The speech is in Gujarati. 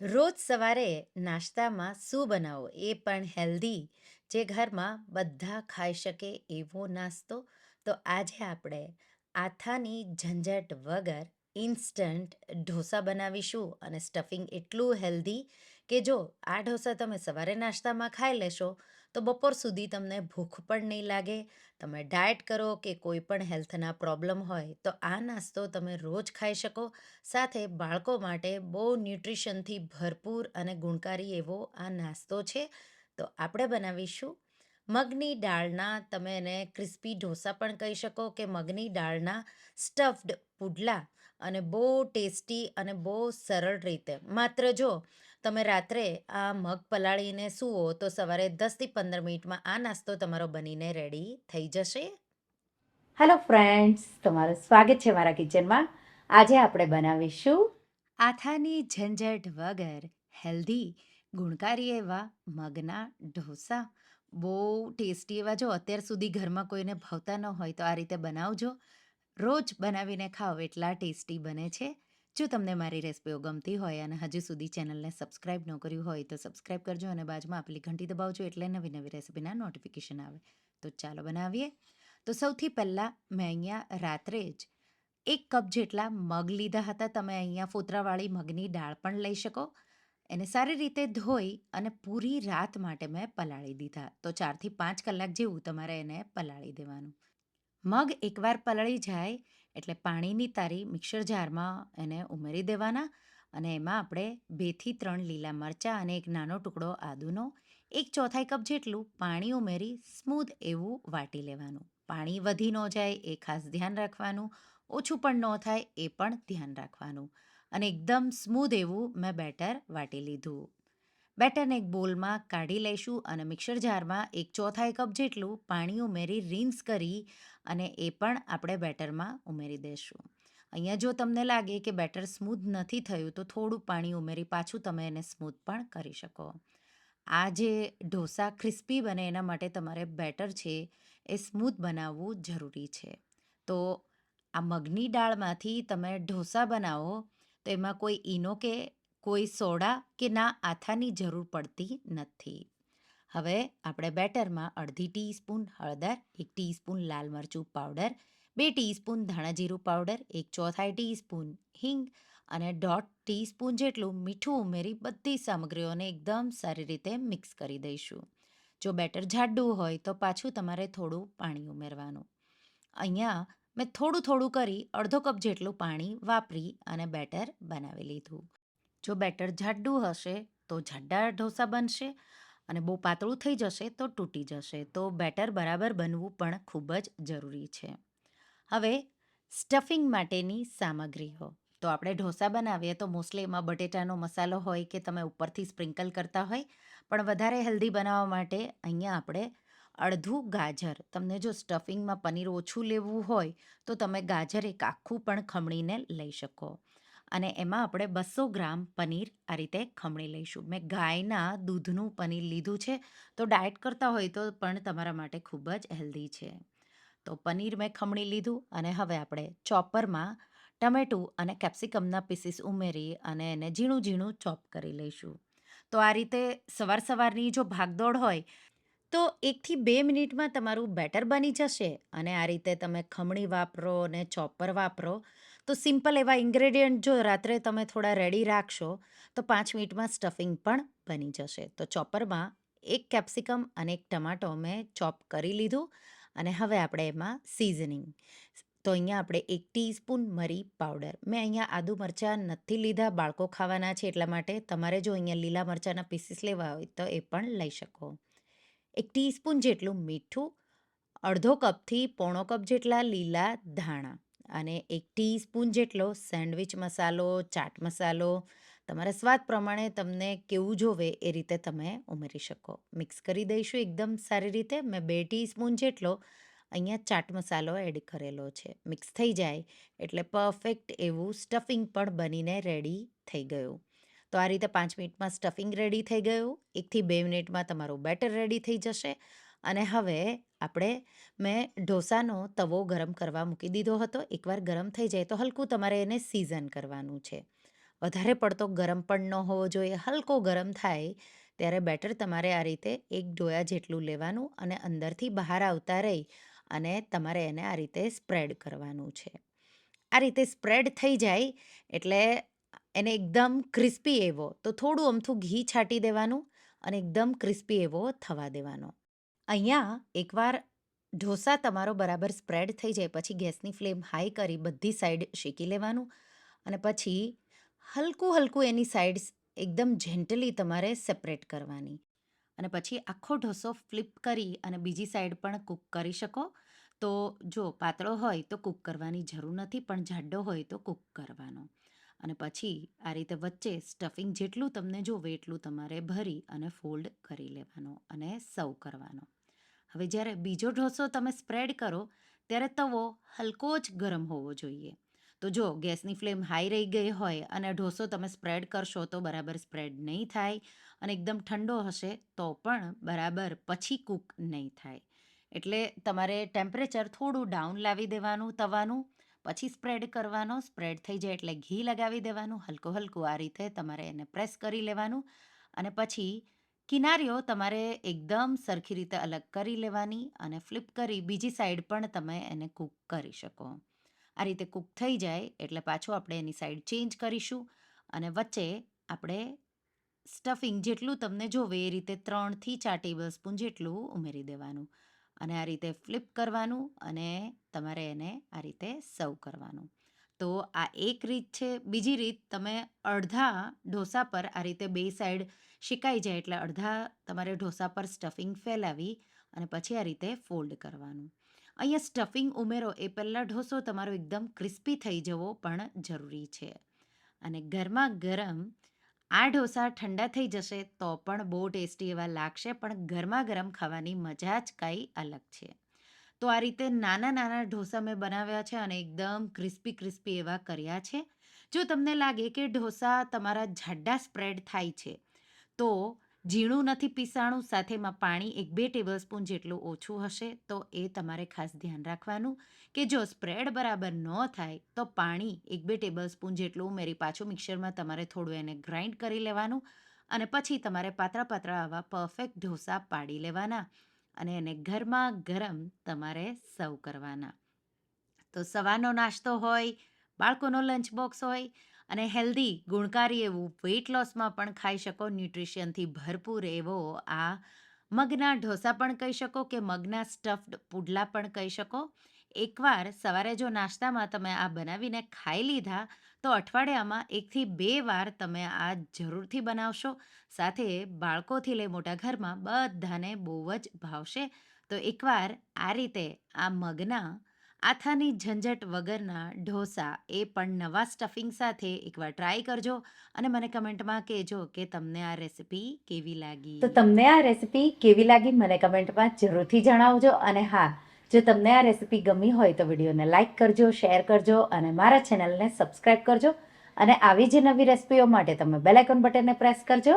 રોજ સવારે નાસ્તામાં શું બનાવો એ પણ હેલ્ધી જે ઘરમાં બધા ખાઈ શકે એવો નાસ્તો. તો આજે આપણે આથાની ઝંઝટ વગર ઇન્સ્ટન્ટ ઢોસા બનાવીશું અને સ્ટફિંગ એટલું હેલ્ધી કે જો આ ઢોસા તમે સવારે નાસ્તામાં ખાઈ લેશો, તો બપોર સુધી તમને ભૂખ પણ નહીં લાગે. તમે ડાયટ કરો કે કોઈ પણ હેલ્થના પ્રોબ્લેમ હોય, તો આ નાસ્તો તમે રોજ ખાઈ શકો. સાથે બાળકો માટે બહુ ન્યુટ્રિશનથી ભરપૂર અને ગુણકારી એવો આ નાસ્તો છે. તો આપણે બનાવીશું. મગની દાળના તમે એને ક્રિસ્પી ઢોસા પણ કહી શકો કે મગની દાળના સ્ટફ્ડ પુડલા અને બહુ ટેસ્ટી અને બહુ સરળ રીતે. માત્ર જો તમે રાત્રે આ મગ પલાળીને સૂવો તો સવારે દસથી પંદર મિનિટમાં આ નાસ્તો તમારો બનીને રેડી થઈ જશે. હેલો ફ્રેન્ડ્સ તમારું સ્વાગત છે મારા કિચનમાં. આજે આપણે બનાવીશું આથાની ઝંઝટ વગર હેલ્ધી ગુણકારી એવા મગના ઢોસા. બહુ ટેસ્ટી એવા. જો અત્યાર સુધી ઘરમાં કોઈને ભાવતા ન હોય તો આ રીતે બનાવજો. રોજ બનાવીને ખાઓ એટલા ટેસ્ટી બને છે. જો તમને મારી રેસિપીઓ ગમતી હોય અને હજુ સુધી ચેનલને સબસ્ક્રાઇબ ન કર્યું હોય તો સબસ્ક્રાઇબ કરજો અને બાજુમાં આપેલી ઘંટી દબાવજો એટલે નવી નવી રેસિપીના નોટિફિકેશન આવે. તો ચાલો બનાવીએ. તો સૌથી પહેલાં મેં અહીંયા રાત્રે જ એક કપ જેટલા મગ લીધા હતા. તમે અહીંયા ફોતરાવાળી મગની દાળ પણ લઈ શકો. એને સારી રીતે ધોઈ અને પૂરી રાત માટે મેં પલાળી દીધા. તો ચારથી પાંચ કલાક જેવું તમારે એને પલાળી દેવાનું. મગ એકવાર પલળી જાય એટલે પાણીની તારી મિક્સર જારમાં એને ઉમેરી દેવાના અને એમાં આપણે બેથી ત્રણ લીલા મરચાં અને એક નાનો ટુકડો આદુનો, એક ચોથાઈ કપ જેટલું પાણી ઉમેરી સ્મૂધ એવું વાટી લેવાનું. પાણી વધી ન જાય એ ખાસ ધ્યાન રાખવાનું, ઓછું પણ ન થાય એ પણ ધ્યાન રાખવાનું. અને એકદમ સ્મૂધ એવું મેં બેટર વાટી લીધું. બેટરને એક બોલમાં કાઢી લઈશું અને મિક્સર જારમાં એક ચોથાઈ કપ જેટલું પાણી ઉમેરી રિન્સ કરી અને એ પણ આપણે બેટરમાં ઉમેરી દઈશું અહીંયા જો તમને લાગે કે બેટર સ્મૂથ નથી થયું, તો થોડું પાણી ઉમેરી પાછું તમે એને સ્મૂથ પણ કરી શકો. આ જે ઢોસા ક્રિસ્પી બને એના માટે તમારે બેટર છે એ સ્મૂથ બનાવવું જરૂરી છે. તો આ મગની દાળમાંથી તમે ઢોસા બનાવો, તો એમાં કોઈ ઈનો કે કોઈ સોડા કે ના આથાની જરૂર પડતી નથી. હવે આપણે બેટરમાં અડધી ટીસ્પૂન હળદર, એક ટીસ્પૂન લાલ મરચું પાવડર, બે ટીસ્પૂન ધાણાજીરું પાવડર, એક ચોથાઈ ટીસ્પૂન હિંગ અને દોઢ ટીસ્પૂન જેટલું મીઠું ઉમેરી બધી સામગ્રીઓને એકદમ સારી રીતે મિક્સ કરી દઈશું. જો બેટર જાડું હોય તો પાછું તમારે થોડું પાણી ઉમેરવાનું. અહીંયા મેં થોડું થોડું કરી અડધો કપ જેટલું પાણી વાપરી અને બેટર બનાવી લીધું. જો બેટર જાડું હશે, તો જાડા ઢોસા બનશે અને બહુ પાતળું થઈ જશે, તો તૂટી જશે. તો બેટર બરાબર બનવું પણ ખૂબ જ જરૂરી છે. હવે, સ્ટફિંગ માટેની સામગ્રીઓ તો આપણે ઢોસા બનાવીએ તો મોસ્ટલી એમાં બટેટાનો મસાલો હોય કે તમે ઉપરથી સ્પ્રિંકલ કરતા હોય, પણ વધારે હેલ્ધી બનાવવા માટે અહીંયા આપણે અડધું ગાજર. તમને જો સ્ટફિંગમાં પનીર ઓછું લેવું હોય, તો તમે ગાજર એક આખું પણ ખમણીને લઈ શકો. અને એમાં આપણે બસો ગ્રામ પનીર આ રીતે ખમણી લઈશું. મેં ગાયના દૂધનું પનીર લીધું છે, તો ડાયટ કરતા હોય તો પણ તમારા માટે ખૂબ જ હેલ્ધી છે. તો પનીર મેં ખમણી લીધું અને હવે આપણે ચોપરમાં ટમેટું અને કેપ્સિકમના પીસીસ ઉમેરી અને એને ઝીણું ઝીણું ચોપ કરી લઈશું. તો આ રીતે સવાર સવારની જો ભાગદોડ હોય, તો એકથી બે મિનિટમાં તમારું બેટર બની જશે અને આ રીતે તમે ખમણી વાપરો અને ચોપર વાપરો તો સિમ્પલ એવા ઇન્ગ્રેડિયન્ટ જો રાત્રે તમે થોડા રેડી રાખશો, તો પાંચ મિનિટમાં સ્ટફિંગ પણ બની જશે. તો ચોપરમાં એક કેપ્સિકમ અને એક ટમાટો મેં ચોપ કરી લીધું અને હવે આપણે એમાં સિઝનિંગ તો અહીંયા આપણે એક ટીસ્પૂન મરી પાવડર. મેં અહીંયા આદુ મરચાં નથી લીધા, બાળકો ખાવાના છે એટલા માટે તમારે જો અહીંયા લીલા મરચાંના પીસીસ લેવા હોય તો એ પણ લઈ શકો. એક ટીસ્પૂન જેટલું મીઠું, અડધો કપથી પોણો કપ જેટલા લીલા ધાણા. અને એક ટીસ્પૂન જેટલો સેન્ડવિચ મસાલો, ચાટ મસાલો, તમારા સ્વાદ પ્રમાણે તમને કેવું જોવે એ રીતે તમે ઉમેરી શકો. મિક્સ કરી દઈશું એકદમ સારી રીતે. મેં બે ટીસ્પૂન જેટલો અહીંયા ચાટ મસાલો એડ કરેલો છે. મિક્સ થઈ જાય એટલે પરફેક્ટ એવું સ્ટફિંગ પણ બનીને રેડી થઈ ગયું. તો આ રીતે પાંચ મિનિટમાં સ્ટફિંગ રેડી થઈ ગયું. એકથી બે મિનિટમાં તમારું બેટર રેડી થઈ જશે. અને હવે આપણે મેં ઢોસાનો તવો ગરમ કરવા મૂકી દીધો હતો. એકવાર ગરમ થઈ જાય તો હલકું તમારે એને સીઝન કરવાનું છે. વધારે પડતો ગરમ પણ ન હોવો જોઈએ. હલકો ગરમ થાય ત્યારે બેટર તમારે આ રીતે એક ડોયા જેટલું લેવાનું અને અંદરથી બહાર આવતા રહી અને તમારે એને આ રીતે સ્પ્રેડ કરવાનું છે. આ રીતે સ્પ્રેડ થઈ જાય એટલે એને એકદમ ક્રિસ્પી એવો તો થોડું અમથું ઘી છાંટી દેવાનું અને એકદમ ક્રિસ્પી એવો થવા દેવાનો. અહીંયા એકવાર ઢોસા તમારો બરાબર સ્પ્રેડ થઈ જાય, પછી ગેસની ફ્લેમ હાઈ કરી બધી સાઈડ શેકી લેવાનું અને પછી હલકું હલકું એની સાઈડ્સ એકદમ જેન્ટલી તમારે સેપરેટ કરવાની. અને પછી આખો ઢોસો ફ્લિપ કરી અને બીજી સાઈડ પણ કૂક કરી શકો. તો જો પાતળો હોય તો કૂક કરવાની જરૂર નથી, પણ જાડો હોય તો કૂક કરવાનો. અને પછી આ રીતે વચ્ચે સ્ટફિંગ જેટલું તમને જોવે એટલું તમારે ભરી અને ફોલ્ડ કરી લેવાનો અને સર્વ કરવાનો. હવે જ્યારે બીજો ઢોસો તમે સ્પ્રેડ કરો, ત્યારે તવો હલકો જ ગરમ હોવો જોઈએ. તો જો ગેસની ફ્લેમ હાઈ રહી ગઈ હોય અને ઢોસો તમે સ્પ્રેડ કરશો તો બરાબર સ્પ્રેડ નહીં થાય અને એકદમ ઠંડો હશે, તો પણ બરાબર પછી કૂક નહીં થાય. એટલે તમારે ટેમ્પરેચર થોડું ડાઉન લાવી દેવાનું તવાનું, પછી સ્પ્રેડ કરવાનો, સ્પ્રેડ થઈ જાય એટલે ઘી લગાવી દેવાનું, હલકું હલકું આ રીતે તમારે એને પ્રેસ કરી લેવાનું અને પછી કિનારીઓ તમારે એકદમ સરખી રીતે અલગ કરી લેવાની અને ફ્લિપ કરી બીજી સાઈડ પણ તમે એને કૂક કરી શકો. આ રીતે કૂક થઈ જાય એટલે પાછું આપણે એની સાઈડ ચેન્જ કરીશું અને વચ્ચે આપણે સ્ટફિંગ જેટલું તમને જોવે એ રીતે ત્રણથી ચાર ટેબલ સ્પૂન જેટલું ઉમેરી દેવાનું અને આ રીતે ફ્લિપ કરવાનું અને તમારે એને આ રીતે સર્વ કરવાનું. તો આ એક રીત છે. બીજી રીત તમે અડધા ઢોસા પર આ રીતે બે સાઈડ શેકાઈ જાય એટલે અડધા તમારે ઢોસા પર સ્ટફિંગ ફેલાવી અને પછી આ રીતે ફોલ્ડ કરવાનું. અહીંયા સ્ટફિંગ ઉમેરો એ પહેલાં ઢોસો તમારો એકદમ ક્રિસ્પી થઈ જવો પણ જરૂરી છે. અને ગરમા ગરમ આ ઢોસા ઠંડા થઈ જશે તો પણ બહુ ટેસ્ટી એવા લાગશે પણ ગરમા ગરમ ખાવાની મજા જ કાંઈ અલગ છે. તો આ રીતે નાના નાના ઢોસા મેં બનાવ્યા છે અને એકદમ ક્રિસ્પી ક્રિસ્પી એવા કર્યા છે. જો તમને લાગે કે ઢોસા તમારા જાડા સ્પ્રેડ થાય છે, તો ઝીણું નથી પીસાણું, સાથેમાં પાણી એક બે ટેબલ સ્પૂન જેટલું ઓછું હશે, તો એ તમારે ખાસ ધ્યાન રાખવાનું કે જો સ્પ્રેડ બરાબર ન થાય, તો પાણી એક બે ટેબલ સ્પૂન જેટલું ઉમેરી પાછું મિક્સરમાં તમારે થોડું એને ગ્રાઇન્ડ કરી લેવાનું અને પછી તમારે પાતળા પાતળા આવા પરફેક્ટ ઢોસા પાડી લેવાના. અને એને ગરમા ગરમ તમારે સર્વ કરવાના. તો સવારનો નાસ્તો હોય, બાળકોનો લંચ બોક્સ હોય અને હેલ્ધી, ગુણકારી એવું વેઇટ લોસમાં પણ ખાઈ શકો, ન્યુટ્રિશનથી ભરપૂર એવો આ મગના ઢોસા પણ કહી શકો કે મગના સ્ટફ્ડ પુડલા પણ કહી શકો. એકવાર સવારે જો નાસ્તામાં તમે આ બનાવીને ખાઈ લીધા તો અઠવાડિયામાં એકથી બે વાર તમે આ જરૂરથી બનાવશો. સાથે બાળકોથી લઈ મોટા ઘરમાં બધાને બહુ જ ભાવશે. તો એકવાર આ રીતે આ મગના આથાની ઝંઝટ વગરના ઢોસા એ પણ નવા સ્ટફિંગ સાથે એકવાર ટ્રાય કરજો અને મને કમેન્ટમાં કહેજો કે તમને આ રેસિપી કેવી લાગી? તો તમને આ રેસિપી કેવી લાગી? મને કમેન્ટમાં જરૂરથી જણાવજો. અને હા જો તમને આ રેસિપી ગમી હોય તો વિડીયોને લાઇક કરજો, શેર કરજો અને મારા ચેનલને સબસ્ક્રાઇબ કરજો. અને આવી જ નવી રેસિપીઓ માટે તમે બેલ આઇકોન બટનને પ્રેસ કરજો.